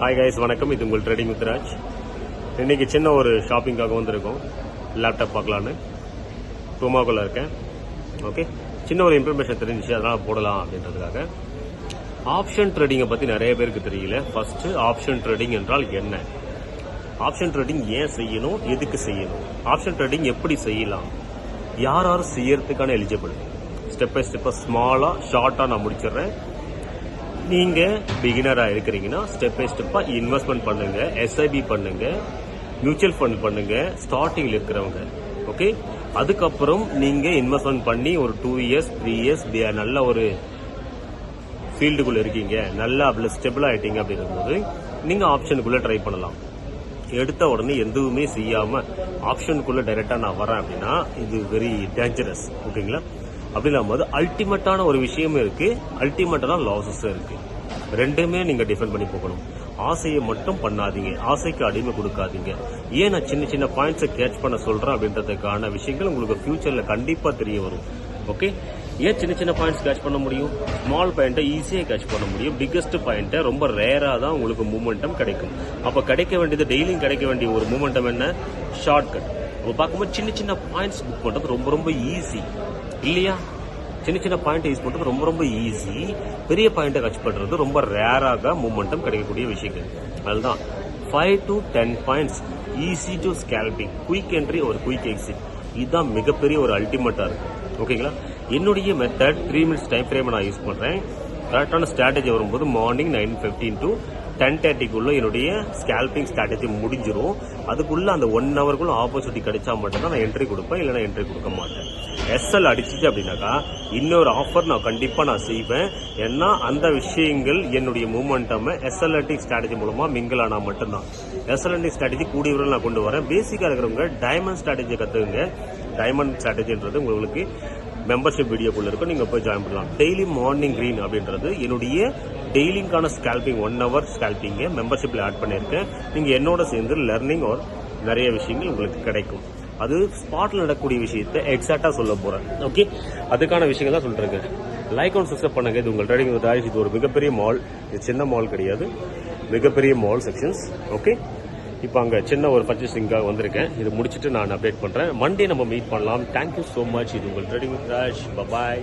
Hi guys வணக்கம். இது உங்கள் ட்ரெடிங் முத்துராஜ் இன்னைக்கு சின்ன ஒரு ஷாப்பிங்காக வந்திருக்கோம். லேப்டாப் பார்க்கலான்னு. குரோமாக்குள்ள இருக்கேன். ஓகே சின்ன ஒரு இன்ஃபர்மேஷன் தெரிஞ்சிச்சு அதனால் போடலாம் அப்படின்றதுக்காக. ஆப்ஷன் ட்ரேடிங்கை பற்றி நிறைய பேருக்கு தெரியல. ஃபஸ்ட்டு ஆப்ஷன் ட்ரேடிங் என்றால் என்ன? ஆப்ஷன் ட்ரேடிங் ஏன் செய்யணும்? எதுக்கு செய்யணும்? ஆப்ஷன் ட்ரேடிங் எப்படி செய்யலாம்? யார் யார் செய்யறதுக்கான எலிஜிபிள் ஸ்டெப் பை ஸ்டெப்பாக ஸ்மாலாக ஷார்ட்டாக நான் முடிச்சிடுறேன். நீங்க பிகினரா இருக்கிறீங்கன்னா ஸ்டெப் பை ஸ்டெப்பா இன்வெஸ்ட்மெண்ட் பண்ணுங்க எஸ்ஐபி பண்ணுங்க மியூச்சுவல் ஃபண்ட் பண்ணுங்க ஸ்டார்டிங்ல இருக்கிறவங்க ஓகே அதுக்கப்புறம் நீங்க இன்வெஸ்ட்மெண்ட் பண்ணி ஒரு டூ இயர்ஸ் த்ரீ இயர்ஸ் நல்ல ஒரு ஃபீல்டுக்குள்ள இருக்கீங்க நல்லா அதுல ஸ்டெபிள் ஆயிட்டீங்க அப்படிங்கும்போது நீங்க ஆப்ஷனுக்குள்ள ட்ரை பண்ணலாம். எடுத்த உடனே எதுவுமே செய்யாம ஆப்ஷனுக்குள்ள டைரக்டா நான் வரேன் அப்படின்னா இது வெரி டேஞ்சரஸ் ஓகேங்களா அப்படின்னும் போது அல்டிமேட்டான ஒரு விஷயமும் இருக்கு. அல்டிமேட்டான லாசஸ் இருக்கு. ரெண்டுமே நீங்க டிஃபெண்ட் பண்ணி போகணும். ஆசையை மட்டும் பண்ணாதீங்க. ஆசைக்கு அடிமை கொடுக்காதீங்க. ஏன் நான் சின்ன சின்ன பாயிண்ட்ஸை கேட்ச் பண்ண சொல்றேன் அப்படின்றதுக்கான விஷயங்கள் உங்களுக்கு ஃபியூச்சர்ல கண்டிப்பா தெரிய வரும். ஓகே ஏன் சின்ன சின்ன பாயிண்ட்ஸ் கேட்ச் பண்ண முடியும்? ஸ்மால் பாயிண்ட்டை ஈஸியாக கேட்ச் பண்ண முடியும். பிக்கஸ்ட் பாயிண்ட்டை ரொம்ப ரேராக தான் உங்களுக்கு மூமெண்டம் கிடைக்கும். அப்போ கிடைக்க வேண்டியது டெய்லியும் கிடைக்க வேண்டிய ஒரு மூமெண்டம் என்ன? ஷார்ட் நம்ம பார்க்கும்போது சின்ன சின்ன பாயிண்ட்ஸ் புக் பண்ணுறது ரொம்ப ரொம்ப ஈஸி இல்லையா? சின்ன சின்ன பாயிண்ட் யூஸ் பண்ணுறது ரொம்ப ரொம்ப ஈஸி பெரிய பாயிண்ட்டை கட்ச் பண்ணுறது ரொம்ப ரேராக மூமெண்டம் கிடைக்கக்கூடிய விஷயங்கள். அதுதான். Five to ten points easy to scalping quick entry ஒரு குயிக் எக்ஸிட் இதுதான் மிகப்பெரிய ஒரு அல்டிமேட்டாக இருக்குது ஓகேங்களா என்னுடைய method three minutes time frame நான் யூஸ் பண்ணுறேன் கரெக்டான ஸ்ட்ராட்டஜி வரும்போது morning nine fifteen to ten தேர்ட்டிக்குள்ளே என்னுடைய ஸ்கேல்பிங் ஸ்ட்ராட்டஜி முடிஞ்சிடும் அதுக்குள்ளே அந்த ஒன் ஹவருக்குள்ள ஆப்பர்ச்சுனிட்டி கிடைச்சா மட்டும்தான் நான் என்ட்ரி கொடுப்பேன் இல்லைனா என்ட்ரி கொடுக்க மாட்டேன். எஸ்எல் அடிச்சிச்சு அப்படின்னாக்கா இன்னொரு ஆஃபர் நான் கண்டிப்பாக நான் செய்வேன். ஏன்னா அந்த விஷயங்கள் என்னுடைய மூமெண்ட்டமை எஸ்எல்என்டி ஸ்ட்ராட்டஜி மூலமாக மிங்கிள் ஆனால் மட்டும்தான். எஸ்எல்என்டி ஸ்ட்ராட்டஜி கூடிய நான் கொண்டு வரேன். பேசிக்காக இருக்கிறவங்க டைமண்ட் ஸ்ட்ராட்டஜி கற்றுக்குங்க டைமண்ட் ஸ்ட்ராட்டஜின்றது உங்களுக்கு மெம்பர்ஷிப் வீடியோக்குள்ள இருக்கும். நீங்க போய் ஜாயின் பண்ணலாம். டெய்லி மார்னிங் கிரீன் அப்படின்றது என்னுடைய டெய்லிங்கான ஸ்கேல்பிங் ஒன் ஹவர் ஸ்கேல்பிங்க மெம்பர்ஷிப்ல ஆட் பண்ணியிருக்கேன். நீங்க என்னோட சேர்ந்து லேர்னிங் ஒரு நிறைய விஷயங்கள் உங்களுக்கு கிடைக்கும். அது ஸ்பாட்ல நடக்கக்கூடிய விஷயத்தை எக்ஸாக்டா சொல்ல போறேன். ஓகே அதுக்கான விஷயங்கள் தான் சொல்கிறேங்க லைக் அண்ட் சப்ஸ்கிரைப் பண்ணுங்க. இது உங்கள் ட்ரேடிங் இது ஒரு மிகப்பெரிய மால் இது சின்ன மால் கிடையாது. மிகப்பெரிய மால் செக்ஷன்ஸ் ஓகே இப்போ அங்கே சின்ன ஒரு பர்ச்சேசிங்காக வந்திருக்கேன். இது முடிச்சுட்டு நான் அப்டேட் பண்ணுறேன் மண்டே நம்ம மீட் பண்ணலாம். தேங்க்யூ ஸோ மச் இது உங்கள் ட்ரேடிங் ராஜ் பபாய்